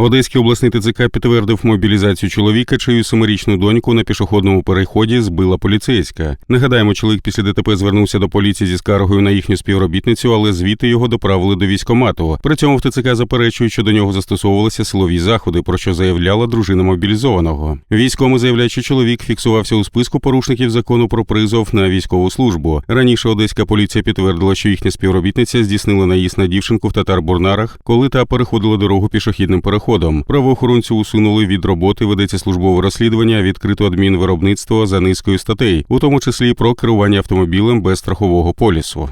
Одеський обласний ТЦК підтвердив мобілізацію чоловіка, чию семирічну доньку на пішохідному переході збила поліцейська. Нагадаємо, чоловік після ДТП звернувся до поліції зі скаргою на їхню співробітницю, але звідти його доправили до військомату. При цьому в ТЦК заперечують, що до нього застосовувалися силові заходи, про що заявляла дружина мобілізованого. Військовий заявляє, що чоловік фіксувався у списку порушників закону про призов на військову службу. Раніше одеська поліція підтвердила, що їхня співробітниця здійснила наїзд на дівчинку в татар-бурнарах, коли та переходила дорогу пішохідним переходом. Правоохоронцю усунули від роботи. Ведеться службове розслідування, відкрито адмінвиробництво за низкою статей, у тому числі про керування автомобілем без страхового полісу.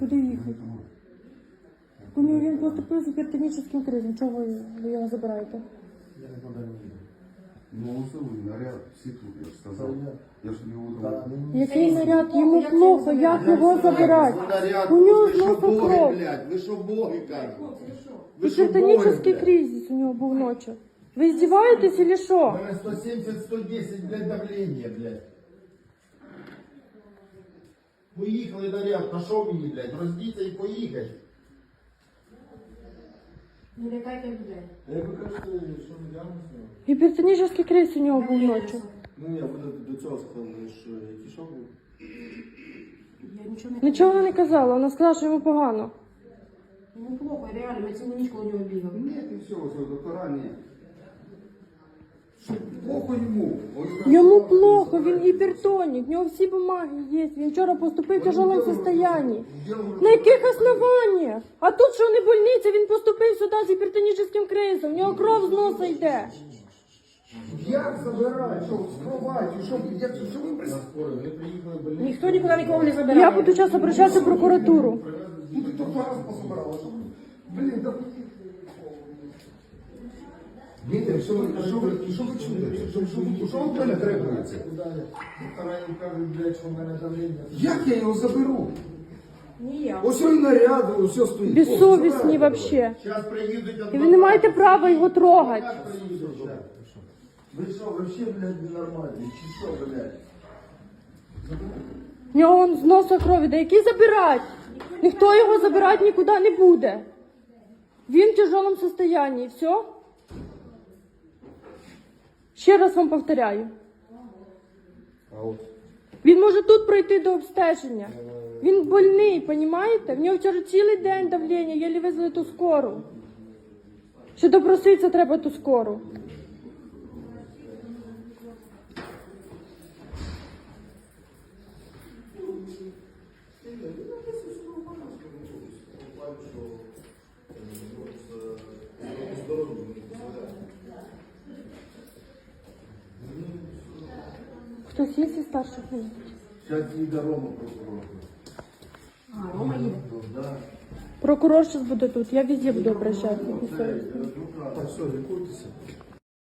Куди їхати? У він гіпертонічним кризом. Чого ви його забираєте? Ну, усилий наряд, всі тут, я ж сказав. Я ж не утром. Який наряд? Йому плохо, як його забирати? У нього з носа кров. блядь, ви що боги кажуть? Ви що боги, Гіпертонічний блядь? кризис у нього був ночі. Ви здіваєтесь чи У що? мене 170-110, блядь, давлення, блядь. Поїхали наряд, на що мені, блядь, роздіться і поїхати. Не лякайте людей. Як ви кажете, що ми діагноз? Гіпертонічний кризис у нього був ночі. Ну я буду до цього сказав, що який шок був. Нічого вона не казала, вона сказала, що йому погано. Ну плохо, реально, я цілу ніч коло нього бігав. Ні, ти все, все, доктора, ні. Плохо йому. Йому плохо, він гіпертонік, в нього всі бумаги є. Він вчора поступив в тяжелому состоянні. На яких основаннях? А тут що не больниця, він поступив сюди з гіпертонічним кризом, в нього кров з носа йде. Як забирають? Що, з? Що, як, що ви прис- Ніхто нікуди нікого не забирає. Я буду зараз обращатися в прокуратуру. Ну, ти тут раз пособирала. Блін, да... Дмитрий, що ви, що ви, що ви чуєте? Що, що, ви- що від мене мене. Як я його заберу? Ні, я. Ось і наряд, все стоїть. Безсовісні взагалі. Зараз І ви не маєте права його трогати. Ви що, вообще, блядь, ненормальні? Чи що, блядь? В нього вон з носа крові, да які забирать? Ніхто його забирати нікуди не буде. Він в тяжелому состоянии, все? Ще раз вам повторяю. Він може тут пройти до обстеження. Він больний, понімаєте? В нього вчора цілий день давлення, єлі везли ту скору. Ще допроситися треба ту скору. Хтось є зі старших? Ні. Зараз їде Рома прокурор. А, Рома їде. Прокурор зараз буде тут, я везде буду обращатися. Так, все, лікуйтеся.